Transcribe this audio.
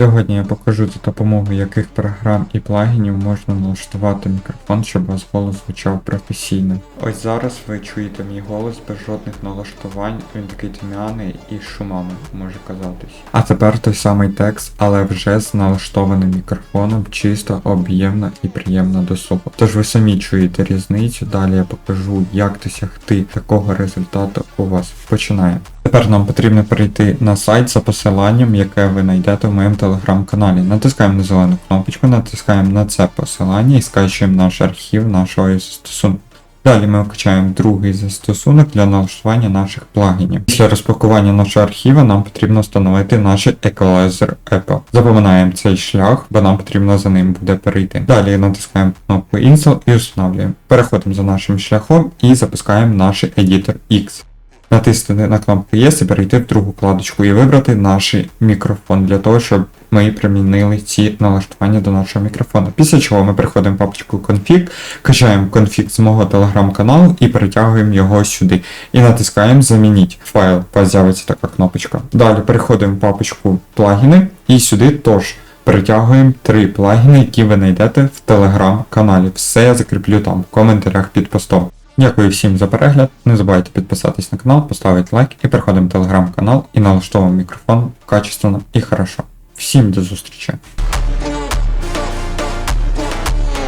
Сьогодні я покажу за допомогою яких програм і плагінів можна налаштувати мікрофон, щоб ваш голос звучав професійно. Ось зараз ви чуєте мій голос без жодних налаштувань, він такий тьмяний і шумами може казатись. А тепер той самий текст, але вже з налаштованим мікрофоном, чисто, об'ємно і приємно до слуху. Тож ви самі чуєте різницю, далі я покажу, як досягти такого результату у вас. Починаємо. Тепер нам потрібно перейти на сайт за посиланням, яке ви знайдете в моєму телеграм-каналі. Натискаємо на зелену кнопочку, натискаємо на це посилання і скачуємо наш архів нашого застосунку. Далі ми вкачаємо другий застосунок для налаштування наших плагінів. Після розпакування нашого архіву нам потрібно встановити наш Equalizer Apple. Запоминаємо цей шлях, бо нам потрібно за ним буде перейти. Далі натискаємо кнопку Install і встановлюємо. Переходимо за нашим шляхом і запускаємо наш Editor X. Натиснути на кнопку Yes і перейти в другу вкладочку і вибрати наш мікрофон для того, щоб ми примінили ці налаштування до нашого мікрофону. Після чого ми переходимо в папочку Config, качаємо конфіг з мого телеграм-каналу і перетягуємо його сюди. І натискаємо Замініть файл. У з'явиться така кнопочка. Далі переходимо в папочку плагіни і сюди теж перетягуємо три плагіни, які ви знайдете в телеграм-каналі. Все я закріплю там в коментарях під постом. Дякую всім за перегляд. Не забувайте підписатись на канал, поставити лайк і переходимо в телеграм-канал і налаштовуємо мікрофон качественно і хорошо. Всім до зустрічі!